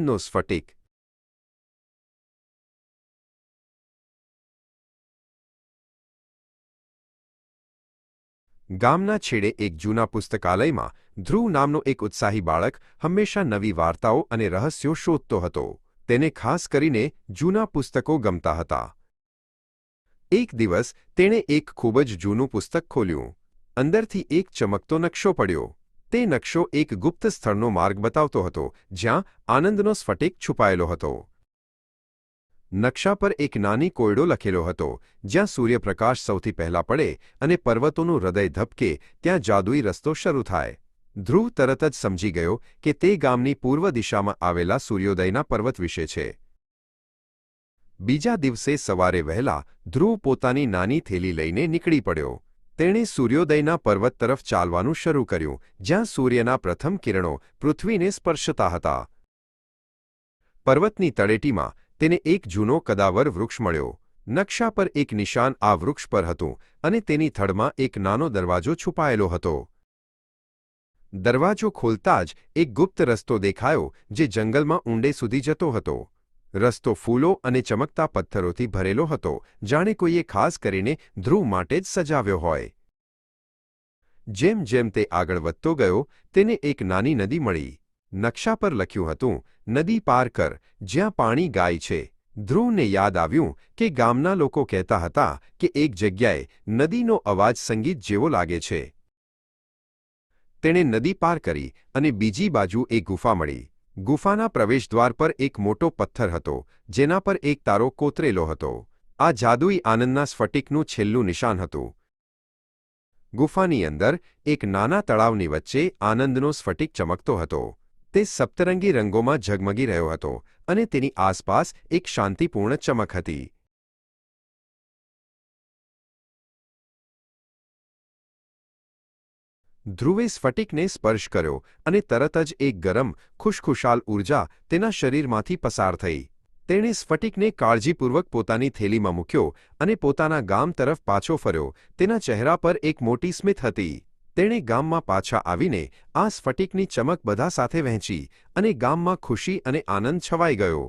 નો સ્ફટિક ગામના છેડે એક જૂના પુસ્તકાલયમાં ધ્રુવ નામનો એક ઉત્સાહી બાળક હંમેશા નવી વાર્તાઓ અને રહસ્યો શોધતો હતો. તેને ખાસ કરીને જૂના પુસ્તકો ગમતા હતા. એક દિવસ તેણે એક ખૂબ જ જૂનું પુસ્તક ખોલ્યું. અંદરથી એક ચમકતો નકશો પડ્યો. તે નકશો એક ગુપ્ત સ્થળનો માર્ગ બતાવતો હતો, જ્યાં આનંદનો સ્ફટિક છુપાયેલો હતો. નકશા પર એક નાની કોયડો લખેલો હતો, જ્યાં સૂર્યપ્રકાશ સૌથી પહેલા પડે અને પર્વતોનું હૃદય ધબકે ત્યાં જાદુઈ રસ્તો શરૂ થાય. ધ્રુવ તરત જ સમજી ગયો કે તે ગામની પૂર્વ દિશામાં આવેલા સૂર્યોદયના પર્વત વિશે છે. બીજા દિવસે સવારે વહેલા ધ્રુવ પોતાની નાની થેલી લઈને નીકળી પડ્યો. તેણે સૂર્યોદયના પર્વત તરફ ચાલવાનું શરૂ કર્યું, જ્યાં સૂર્યના પ્રથમ કિરણો પૃથ્વીને સ્પર્શતા હતા. પર્વતની તળેટીમાં તેને એક જૂનો કદાવર વૃક્ષ મળ્યો. નકશા પર એક નિશાન આ વૃક્ષ પર હતું અને તેની થડમાં એક નાનો દરવાજો છુપાયેલો હતો. દરવાજો ખોલતા જ એક ગુપ્ત રસ્તો દેખાયો, જે જંગલમાં ઊંડે સુધી જતો હતો. રસ્તો ફૂલો અને ચમકતા પથ્થરોથી ભરેલો હતો, જાણે કોઈએ ખાસ કરીને ધ્રુવ માટે જ સજાવ્યો હોય. જેમ જેમ તે આગળ વધતો ગયો, તેને એક નાની નદી મળી. નકશા પર લખ્યું હતું, નદી પાર કર, જ્યાં પાણી ગાય છે. ધ્રુવને યાદ આવ્યું કે ગામના લોકો કહેતા હતા કે એક જગ્યાએ નદીનો અવાજ સંગીત જેવો લાગે છે. તેણે નદી પાર કરી અને બીજી બાજુ એક ગુફા મળી. ગુફાના પ્રવેશદ્વાર પર એક મોટો પથ્થર હતો, જેના પર એક તારો કોતરેલો હતો. આ જાદુઈ આનંદના સ્ફટિકનું છેલ્લું નિશાન હતું. ગુફાની અંદર, એક નાના તળાવની વચ્ચે આનંદનો સ્ફટિક ચમકતો હતો. તે સપ્તરંગી રંગોમાં ઝગમગી રહ્યો હતો અને તેની આસપાસ એક શાંતિપૂર્ણ ચમક હતી. ધ્રુવે સ્ફટિકને સ્પર્શ કર્યો અને તરત જ એક ગરમ, ખુશખુશાલ ઊર્જા તેના શરીરમાંથી પસાર થઈ. તેણે સ્ફટિકને કાળજીપૂર્વક પોતાની થેલીમાં મૂક્યો અને પોતાના ગામ તરફ પાછો ફર્યો. તેના ચહેરા પર એક મોટી સ્મિત હતી. તેણે ગામમાં પાછા આવીને આ સ્ફટિકની ચમક બધા સાથે વહેંચી અને ગામમાં ખુશી અને આનંદ છવાઈ ગયો.